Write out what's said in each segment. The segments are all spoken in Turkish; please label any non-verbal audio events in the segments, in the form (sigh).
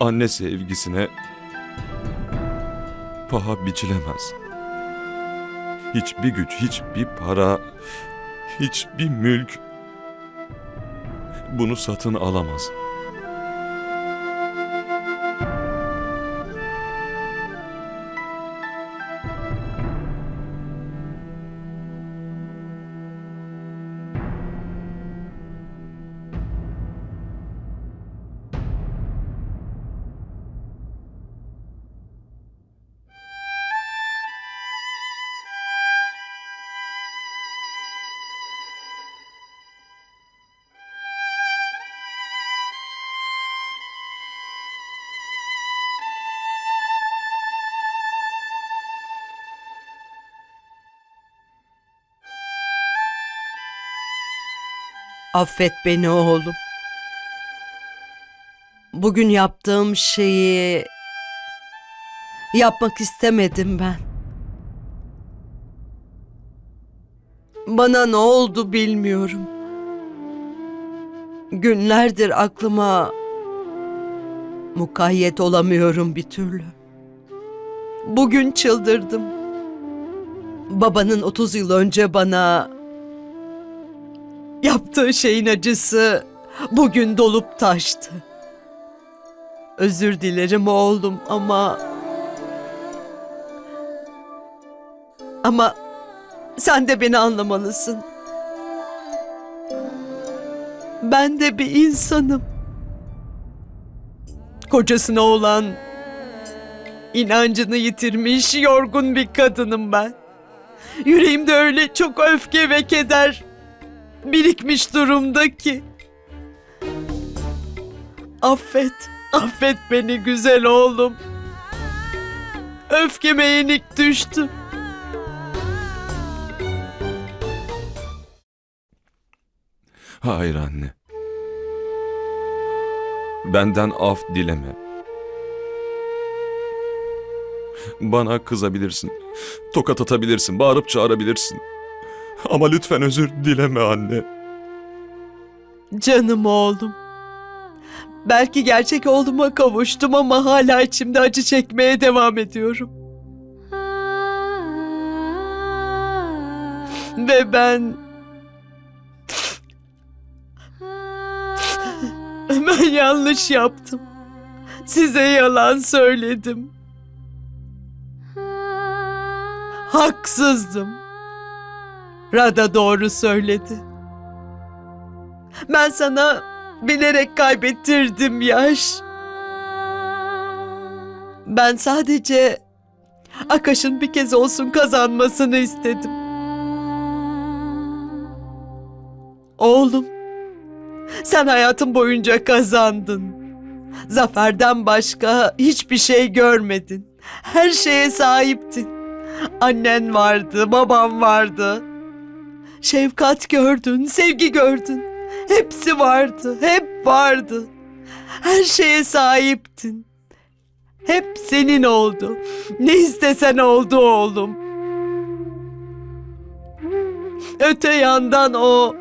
anne sevgisine paha biçilemez. Hiçbir güç, hiçbir para, hiçbir mülk bunu satın alamaz. Affet beni oğlum. Bugün yaptığım şeyi yapmak istemedim ben. Bana ne oldu bilmiyorum. Günlerdir aklıma mukayyet olamıyorum bir türlü. Bugün çıldırdım. Babanın 30 yıl önce bana Yaptığı şeyin acısı bugün dolup taştı. Özür dilerim oğlum ama... Ama sen de beni anlamalısın. Ben de bir insanım. Kocasına olan inancını yitirmiş yorgun bir kadınım ben. Yüreğimde öyle çok öfke ve keder birikmiş durumda ki. Affet, affet beni güzel oğlum. Öfkeme yenik düştü. Hayır anne. Benden af dileme. Bana kızabilirsin. Tokat atabilirsin, bağırıp çağırabilirsin. Ama lütfen özür dileme anne. Canım oğlum. Belki gerçek oğluma kavuştum ama hala içimde acı çekmeye devam ediyorum. Ve ben... Ben yanlış yaptım. Size yalan söyledim. Haksızdım. Rada doğru söyledi. Ben sana bilerek kaybettirdim yaş. Ben sadece Akaş'ın bir kez olsun kazanmasını istedim. Oğlum, sen hayatın boyunca kazandın. Zaferden başka hiçbir şey görmedin. Her şeye sahiptin. Annen vardı, babam vardı. Şefkat gördün, sevgi gördün. Hepsi vardı, hep vardı. Her şeye sahiptin. Hep senin oldu. Ne istesen oldu oğlum. Öte yandan o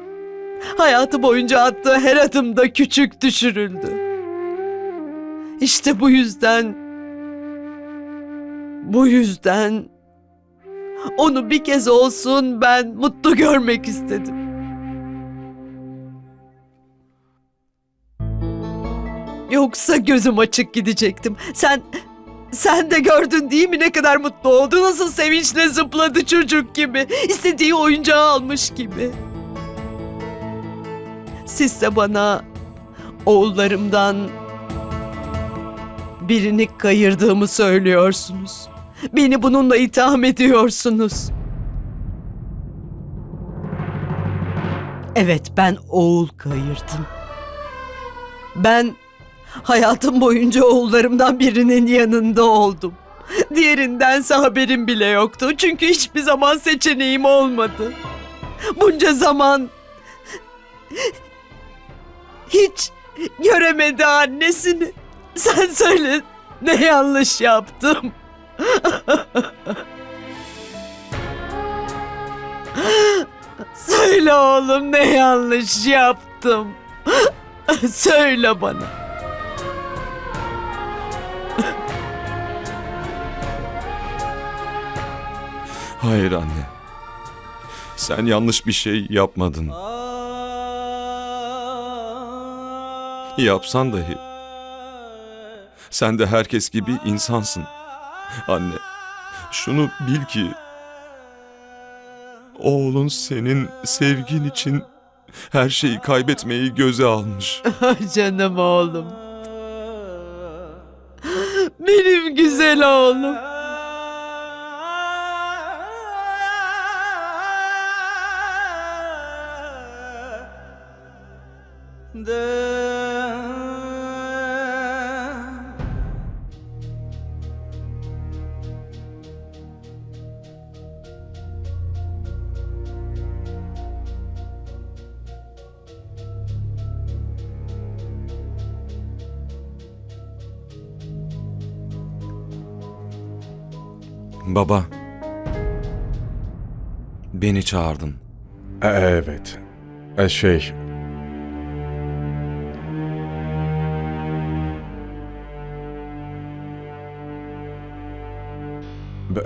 hayatı boyunca attığı her adımda küçük düşürüldü. İşte bu yüzden bu yüzden onu bir kez olsun ben mutlu görmek istedim. Yoksa gözüm açık gidecektim. Sen sen de gördün değil mi ne kadar mutlu oldu? Nasıl sevinçle zıpladı çocuk gibi. İstediği oyuncağı almış gibi. Siz de bana oğullarımdan birini kayırdığımı söylüyorsunuz. Beni bununla itham ediyorsunuz. Evet ben oğul kayırdım. Ben hayatım boyunca oğullarımdan birinin yanında oldum. Diğerindense haberim bile yoktu. Çünkü hiçbir zaman seçeneğim olmadı. Bunca zaman hiç göremedi annesini. Sen söyle ne yanlış yaptım. Söyle oğlum ne yanlış yaptım. Söyle bana. Hayır anne. Sen yanlış bir şey yapmadın. Yapsan dahi. Sen de herkes gibi insansın. Anne, şunu bil ki oğlun senin sevgin için her şeyi kaybetmeyi göze almış. (laughs) Canım oğlum. Benim güzel oğlum. Baba, beni çağırdın. E, Evet. E, Şey...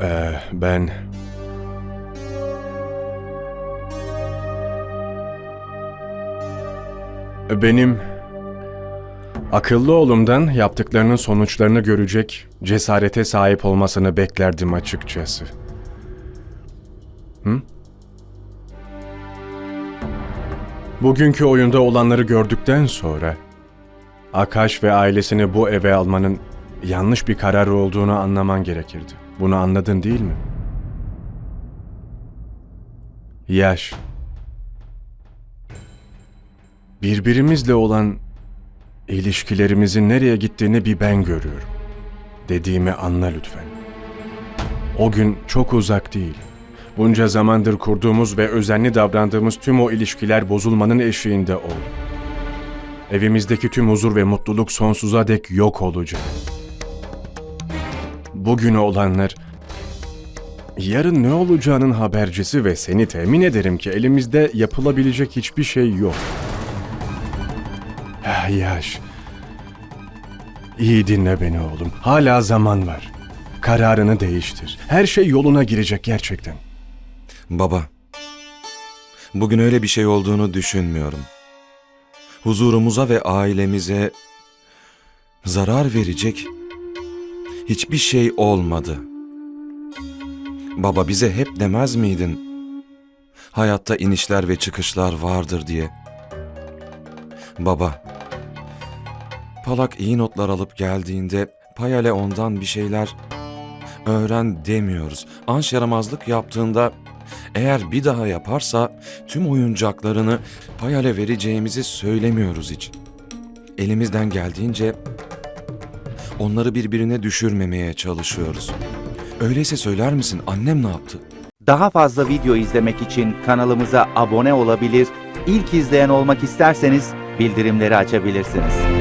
E, Ben... Benim... Akıllı oğlumdan yaptıklarının sonuçlarını görecek cesarete sahip olmasını beklerdim açıkçası. Hı? Bugünkü oyunda olanları gördükten sonra Akash ve ailesini bu eve almanın yanlış bir karar olduğunu anlaman gerekirdi. Bunu anladın değil mi? Yaş. Birbirimizle olan ilişkilerimizin nereye gittiğini bir ben görüyorum. Dediğimi anla lütfen. O gün çok uzak değil. Bunca zamandır kurduğumuz ve özenli davrandığımız tüm o ilişkiler bozulmanın eşiğinde oldu. Evimizdeki tüm huzur ve mutluluk sonsuza dek yok olacak. Bugün olanlar yarın ne olacağının habercisi ve seni temin ederim ki elimizde yapılabilecek hiçbir şey yok. Ah, Yaş. İyi dinle beni oğlum. Hala zaman var. Kararını değiştir. Her şey yoluna girecek gerçekten. Baba, bugün öyle bir şey olduğunu düşünmüyorum. Huzurumuza ve ailemize zarar verecek hiçbir şey olmadı. Baba bize hep demez miydin? Hayatta inişler ve çıkışlar vardır diye. Baba, Palak iyi notlar alıp geldiğinde Payale ondan bir şeyler öğren demiyoruz. Anş yaramazlık yaptığında eğer bir daha yaparsa tüm oyuncaklarını Payal'e vereceğimizi söylemiyoruz hiç. Elimizden geldiğince onları birbirine düşürmemeye çalışıyoruz. Öyleyse söyler misin annem ne yaptı? Daha fazla video izlemek için kanalımıza abone olabilir, ilk izleyen olmak isterseniz bildirimleri açabilirsiniz.